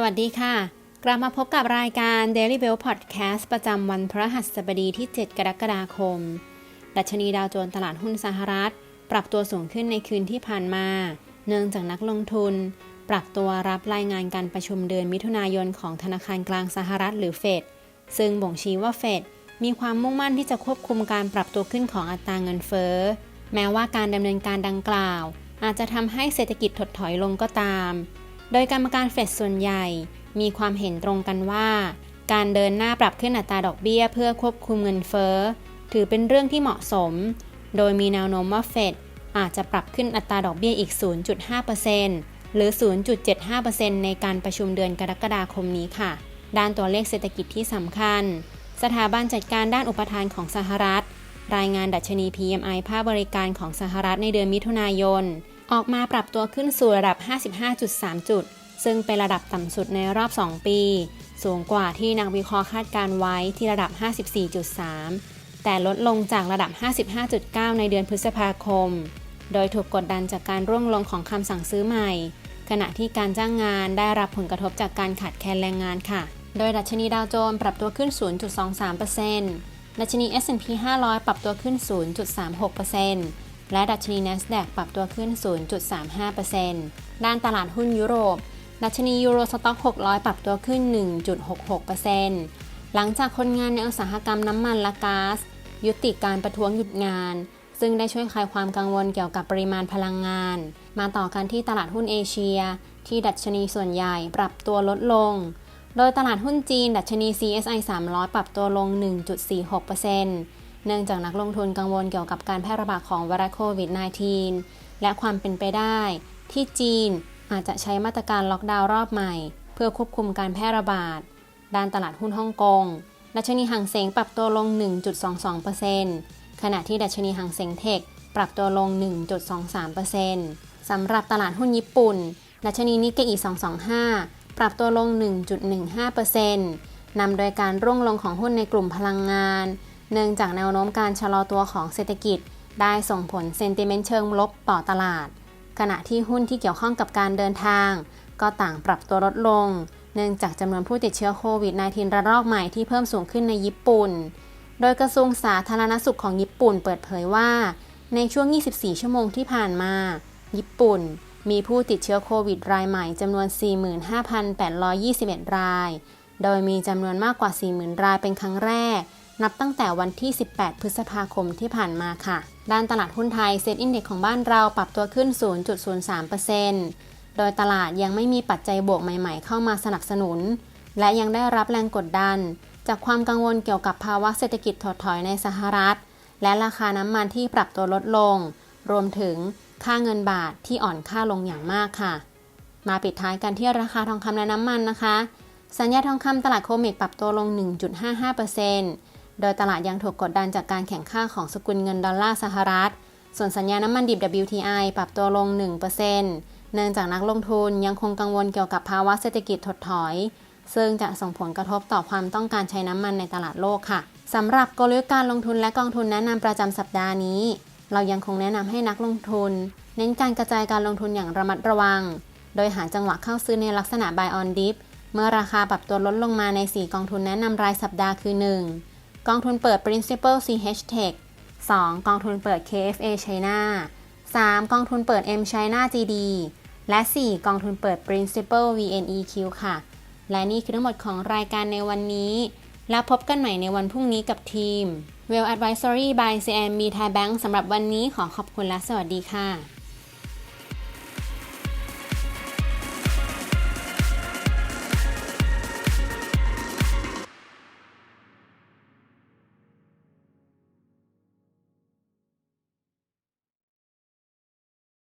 สวัสดีค่ะ กลับมาพบกับรายการ Daily Bell Podcast ประจำวันพฤหัสบดีที่ 7 กรกฎาคม ดัชนีดาวโจนส์ตลาดหุ้นสหรัฐ ปรับตัวสูงขึ้นในคืนที่ผ่านมา เนื่องจากนักลงทุน ปรับตัวรับรายงานการประชุมเดือนมิถุนายนของธนาคารกลางสหรัฐหรือเฟด ซึ่งบ่งชี้ว่าเฟดมีความมุ่งมั่นที่จะควบคุมการปรับตัวขึ้นของอัตราเงินเฟ้อ แม้ว่าการดำเนินการดังกล่าว อาจจะทำให้เศรษฐกิจถดถอยลงก็ตาม โดยกรรมการเฟดส่วนใหญ่มีความเห็นตรงกันว่า การเดินหน้าปรับขึ้นอัตราดอกเบี้ยเพื่อควบคุมเงินเฟ้อ ถือเป็นเรื่องที่เหมาะสม โดยมีแนวโน้มว่าเฟดอาจจะปรับขึ้นอัตราดอกเบี้ยอีก 0.5%หรือ 0.75%ในการประชุมเดือนกรกฎาคมนี้ค่ะ ด้านตัวเลขเศรษฐกิจที่สำคัญ สถาบันจัดการด้านอุปทานของสหรัฐ รายงานดัชนี PMI ภาคบริการของสหรัฐในเดือนมิถุนายน ออกมาปรับตัวขึ้นสู่ระดับ 55.3 จุด ซึ่งเป็นระดับต่ำสุดในรอบ 2 ปี สูงกว่าที่นักวิเคราะห์คาดการไว้ที่ระดับ 54.3 แต่ลดลงจากระดับ 55.9 ในเดือนพฤษภาคม โดยถูกกดดันจากการร่วงลงของคำสั่งซื้อใหม่ ขณะที่การจ้างงานได้รับผลกระทบจากการขาดแคลนแรงงานค่ะ โดยดัชนีดาวโจนส์ปรับตัวขึ้น 0.23%ดัชนี S&P 500 ปรับตัวขึ้น 0.36% และดัชนี NASDAQ ปรับตัวขึ้น 0.35%ด้านตลาดหุ้นยุโรป ดัชนียูโรสต็อก 600 ปรับตัวขึ้น 1.66%หลังจากคนงานในอุตสาหกรรมน้ำมันและก๊าซยุติการประท้วงหยุดงาน ซึ่งได้ช่วยคลายความกังวลเกี่ยวกับปริมาณพลังงาน มาต่อกันที่ตลาดหุ้นเอเชีย ที่ดัชนีส่วนใหญ่ปรับตัวลดลง โดยตลาดหุ้นจีน ดัชนี CSI 300 ปรับตัวลง 1.46% เนื่องจากนักลงทุนกังวลเกี่ยวกับการแพร่ระบาดของไวรัสโควิด -19 และความเป็นไปได้ที่จีนอาจจะใช้มาตรการล็อกดาวน์รอบใหม่ เพื่อควบคุมการแพร่ระบาด ด้านตลาดหุ้นฮ่องกง ดัชนีห่างเสงปรับตัวลง 1.22%ขณะที่ดัชนีห่างเสงเทคปรับตัวลง 1.23%สำหรับตลาดหุ้นญี่ปุ่น ดัชนีนิกเกอิ225 ปรับตัวลง 1.15%นำโดยการร่วงลงของหุ้นในกลุ่มพลังงาน เนื่องจากแนวโน้มการชะลอตัวของเศรษฐกิจ ได้ส่งผลเซนติเมนต์เชิงลบต่อตลาด ขณะที่หุ้นที่เกี่ยวข้องกับการเดินทาง ก็ต่างปรับตัวลดลง เนื่องจากจำนวนผู้ติดเชื้อโควิด -19 ระลอกใหม่ที่เพิ่มสูงขึ้นในญี่ปุ่น โดยกระทรวงสาธารณสุขของญี่ปุ่นเปิดเผยว่า ในช่วง 24 ชั่วโมงที่ผ่านมา ญี่ปุ่นมีผู้ติดเชื้อโควิดรายใหม่จำนวน 45,821 ราย โดยมีจำนวนมากกว่า 40,000 รายเป็นครั้งแรก นับตั้งแต่วันที่ 18 พฤษภาคมที่ผ่านมาค่ะ ด้านตลาดหุ้นไทยเซ็ตอินเด็กของบ้านเราปรับตัวขึ้น 0.03%โดยตลาดยังไม่มีปัจจัยบวกใหม่ๆ เข้ามาสนับสนุน และยังได้รับแรงกดดัน จากความกังวลเกี่ยวกับภาวะเศรษฐกิจถดถอยในสหรัฐ และราคาน้ำมันที่ปรับตัวลดลง รวมถึงค่าเงินบาทที่อ่อนค่าลงอย่างมากค่ะ มาปิดท้ายกันที่ราคาทองคำและน้ำมันนะคะ สัญญาทองคำตลาดโคเมกปรับตัวลง 1.55% โดยตลาดยังถูกกดดันจากการแข่งข้าของสกุลเงินดอลลาร์สหรัฐ ส่วนสัญญาน้ำมันดิบ WTI ปรับตัวลง 1%เนื่องจากนักลงทุนยังคงกังวลเกี่ยวกับภาวะเศรษฐกิจถดถอย ซึ่งจะส่งผลกระทบต่อความต้องการใช้น้ำมันในตลาดโลกค่ะสำหรับกลยุทธ์การลงทุนและกองทุนแนะนำประจำสัปดาห์นี้ เรายังคงแนะนำให้นักลงทุน เน้นการกระจายการลงทุนอย่างระมัดระวัง โดยหาจังหวะเข้าซื้อในลักษณะ buy on dip เมื่อราคาปรับตัวลดลงมาใน 4 กองทุนแนะนำรายสัปดาห์คือ 1. กองทุนเปิด Principal CH Tech 2. กองทุนเปิด KFA China 3. กองทุนเปิด M China GD และ 4. กองทุนเปิด Principal VNEQ ค่ะ และนี่คือทั้งหมดของรายการในวันนี้ แล้วพบกันใหม่ในวันพรุ่งนี้กับทีม Well Advisory by CMB Thai Bank สำหรับวันนี้ขอขอบคุณและสวัสดีค่ะ